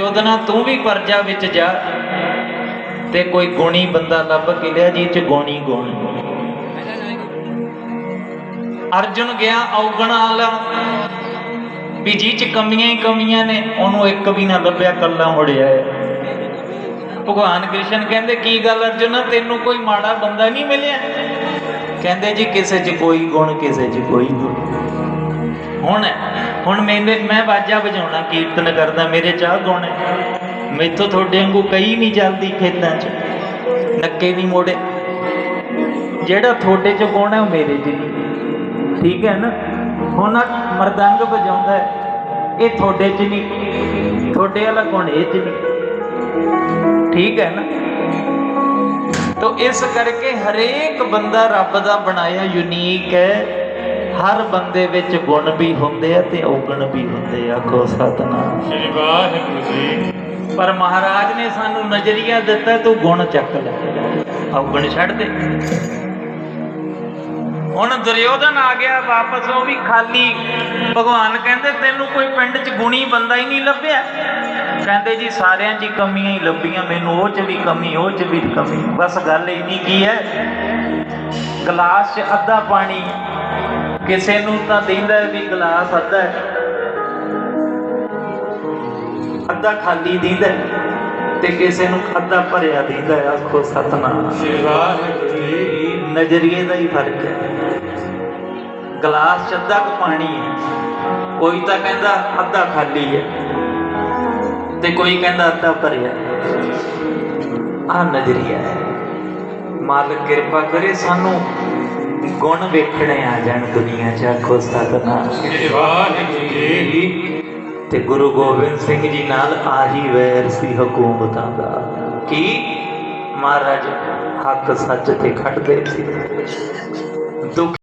ਉਹਦਨਾ ਤੂੰ ਵੀ ਕਰਜਾ ਵਿੱਚ ਜਾ ਤੇ ਕੋਈ ਗੁਣੀ ਬੰਦਾ ਲੱਭ ਕੇ ਲਿਆ ਜੀ ਚ ਗੁਣੀ ਗੁਣ। ਅਰਜੁਨ ਗਿਆ ਔਗਣ ਵਾਲਾ, ਵੀ ਜੀ ਚ ਕਮੀਆਂ ਹੀ ਕਮੀਆਂ ਨੇ, ਉਹਨੂੰ ਇੱਕ ਵੀ ਨਾ ਲੱਭਿਆ ਕੱਲਾ ਮੁੜਿਆ ਭਗਵਾਨ ਕ੍ਰਿਸ਼ਨ ਕਹਿੰਦੇ, ਕੀ ਗੱਲ ਅਰਜੁਨ, ਤੈਨੂੰ ਕੋਈ ਮਾੜਾ ਬੰਦਾ ਨਹੀਂ ਮਿਲਿਆ? ਕਹਿੰਦੇ, ਜੀ, ਕਿਸੇ 'ਚ ਕੋਈ ਗੁਣ, ਕਿਸੇ 'ਚ ਕੋਈ ਗੁਣ। ਹੁਣ ਹੁਣ ਮੈਨੇ ਮੈਂ ਬਾਜਾ ਵਜਾਉਣਾ, ਕੀਰਤਨ ਕਰਦਾ, ਮੇਰੇ ਚਾਹ ਗੁਣ ਹੈ। ਮੈਥੋਂ ਤੁਹਾਡੇ ਵਾਂਗੂ ਕਈ ਨਹੀਂ ਚੱਲਦੀ ਖੇਤਾਂ 'ਚ। ਨੱਕੇ ਨਹੀਂ ਮੋੜੇ। ਜਿਹੜਾ ਤੁਹਾਡੇ 'ਚ ਗੁਣ ਹੈ, ਉਹ ਮੇਰੇ 'ਚ ਨਹੀਂ। ਠੀਕ ਹੈ ਨਾ? ਹੁਣ ਆਹ ਮਰਦੰਗ ਵਜਾਉਂਦਾ ਇਹ ਤੁਹਾਡੇ 'ਚ ਨਹੀਂ। ਤੁਹਾਡੇ ਵਾਲਾ ਗੁਣ ਇਹ 'ਚ ਨਹੀਂ। ਠੀਕ ਹੈ ਨਾ? ਤੋ ਇਸ ਕਰਕੇ ਹਰੇਕ ਬੰਦਾ ਰੱਬ ਦਾ ਬਣਾਇਆ ਯੂਨੀਕ ਹੈ। ਹਰ ਬੰਦੇ ਵਿੱਚ ਗੁਣ ਵੀ ਹੁੰਦੇ ਆ ਤੇ ਔਗਣ ਵੀ ਹੁੰਦੇ ਆ। ਆਖੋ ਸਤਨਾਮ। ਸ਼੍ਰੀ ਵਾਹਿਗੁਰੂ ਜੀ। ਪਰ ਮਹਾਰਾਜ ਨੇ ਸਾਨੂੰ ਨਜ਼ਰੀਆ ਦਿੱਤਾ ਤੂੰ ਗੁਣ ਚੱਕ ਲੈ। ਔਗਣ ਛੱਡ ਦੇ। ਹੁਣ ਦੁਰਯੋਧਨ ਆ ਗਿਆ ਵਾਪਸ ਉਹ ਵੀ ਖਾਲੀ। ਭਗਵਾਨ ਕਹਿੰਦੇ ਤੈਨੂੰ ਕੋਈ ਪਿੰਡ 'ਚ ਗੁਣੀ ਬੰਦਾ ਹੀ ਨਹੀਂ ਲੱਭਿਆ। ਕਹਿੰਦੇ ਜੀ ਸਾਰਿਆਂ 'ਚ ਹੀ ਕਮੀਆਂ ਹੀ ਲੱਭੀਆਂ ਮੈਨੂੰ ਉਹ 'ਚ ਵੀ ਕਮੀ ਉਹ 'ਚ ਵੀ ਕਮੀ। ਬਸ ਗੱਲ ਇੰਨੀ ਕੀ ਹੈ? ਗਲਾਸ 'ਚ ਅੱਧਾ ਪਾਣੀ। ਕਿਸੇ ਨੂੰ ਤਾਂ ਦਿੰਦਾ ਵੀ ਗਲਾਸ ਅੱਧਾ ਅੱਧਾ ਖਾਲੀ ਦਿੰਦਾ ਤੇ ਕਿਸੇ ਨੂੰ ਅੱਧਾ ਭਰਿਆ ਦਿੰਦਾ ਆਖੋ ਸਤਨਾਮ। ਨਜ਼ਰੀਏ ਦਾ ਹੀ ਫ਼ਰਕ ਹੈ। ਗਲਾਸ 'ਚ ਅੱਧਾ ਕੁ ਪਾਣੀ ਹੈ। ਕੋਈ ਤਾਂ ਕਹਿੰਦਾ ਅੱਧਾ ਖਾਲੀ ਹੈ ਤੇ ਕੋਈ ਕਹਿੰਦਾ ਅੱਧਾ ਭਰਿਆ ਆ ਨਜ਼ਰੀਆ ਹੈ। ਮਾਲਕ ਕਿਰਪਾ ਕਰੇ ਸਾਨੂੰ ਗੁਣ ਵੇਖਣੇ ਆ ਜਾਣ ਦੁਨੀਆ 'ਚ, ਆਖੋ ਸਤਨਾਮ। ਵਾਹਿਗੁਰੂ ਜੀ ਤੇ ਗੁਰੂ ਗੋਬਿੰਦ ਸਿੰਘ ਜੀ ਨਾਲ ਆਹੀ ਵੈਰ ਸੀ ਹਕੂਮਤਾਂ ਦਾ। ਕੀ? ਮਹਾਰਾਜ, ਹੱਕ ਸੱਚ ਤੇ ਖੜਦੇ ਸੀ। ਦੁੱਖ